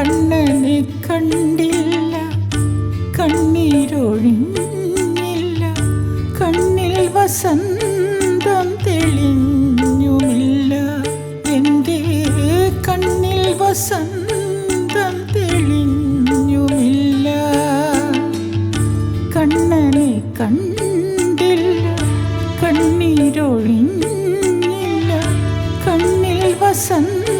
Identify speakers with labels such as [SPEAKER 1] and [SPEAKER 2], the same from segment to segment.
[SPEAKER 1] കണ്ണനെ കണ്ടില്ല കണ്ണീരൊഴിഞ്ഞില്ല കണ്ണിൽ വസന്തം തെളിഞ്ഞുമില്ല. എന്റെ കണ്ണിൽ വസന്തം തെളിഞ്ഞുമില്ല. കണ്ണനെ കണ്ടില്ല കണ്ണീരൊഴിഞ്ഞില്ല കണ്ണിൽ വസന്തം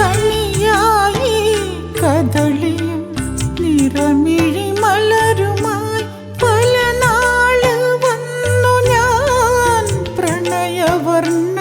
[SPEAKER 1] കണിയായി കദളിയും നിറമിഴി മലരുമായി പല നാൾ വന്നു ഞാൻ പ്രണയവർണ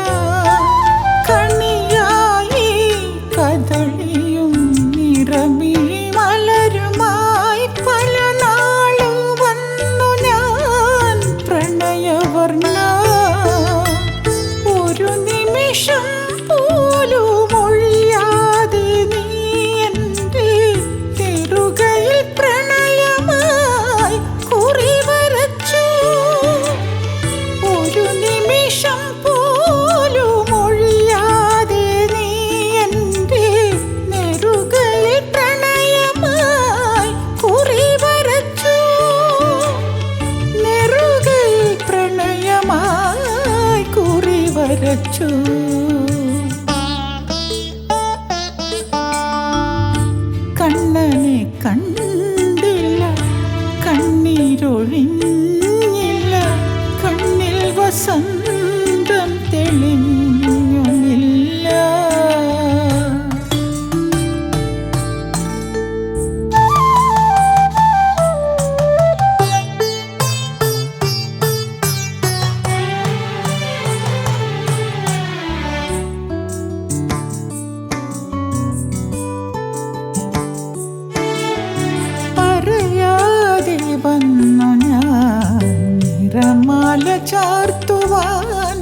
[SPEAKER 1] നിറമാല ചാർത്തുവാൻ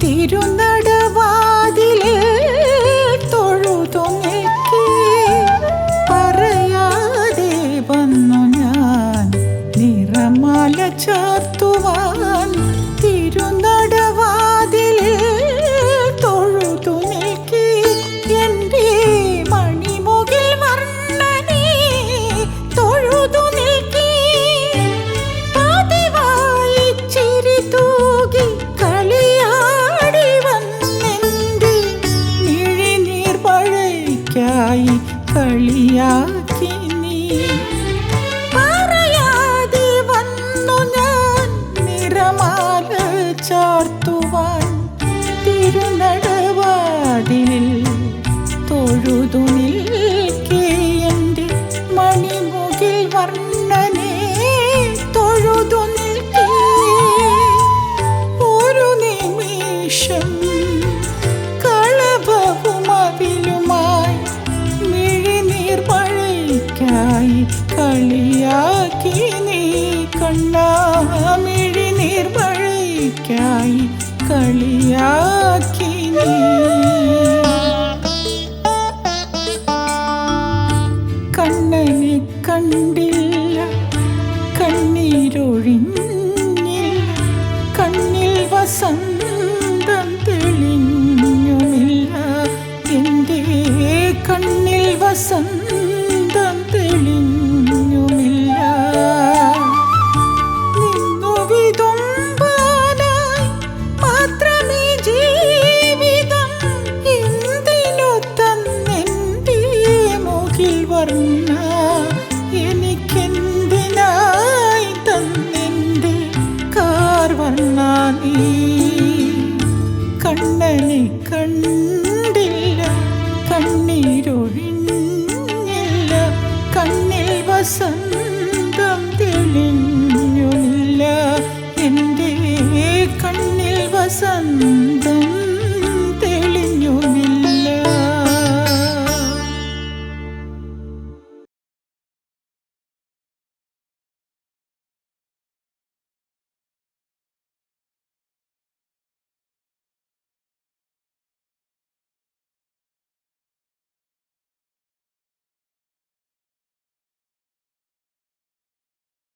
[SPEAKER 1] തിരുനടവാതിലിൽ തൊഴുതു നിൽക്കി പറയാതെ വന്നു ഞാൻ നിറമാല ചാർത്തുവാൻ കളിയാക്കി നീ. പറയാതെ വന്നു ഞാൻ നിറമാല ചാർത്തുവാൻ തിരുനടവാതിലിൽ തൊഴുതു നിൽക്കേ എന്റെ മണിമുകിൽ വർണനെ തൊഴുതു നിൽക്കേ. ഒരു നിമിഷം കളിയാക്കി കണ്ണനെ കണ്ടില്ല കണ്ണീരൊഴിഞ്ഞില്ല കണ്ണിൽ വസന്തം തെളിഞ്ഞുമില്ല. എന്റെ കണ്ണിൽ വസന്തം วรรณา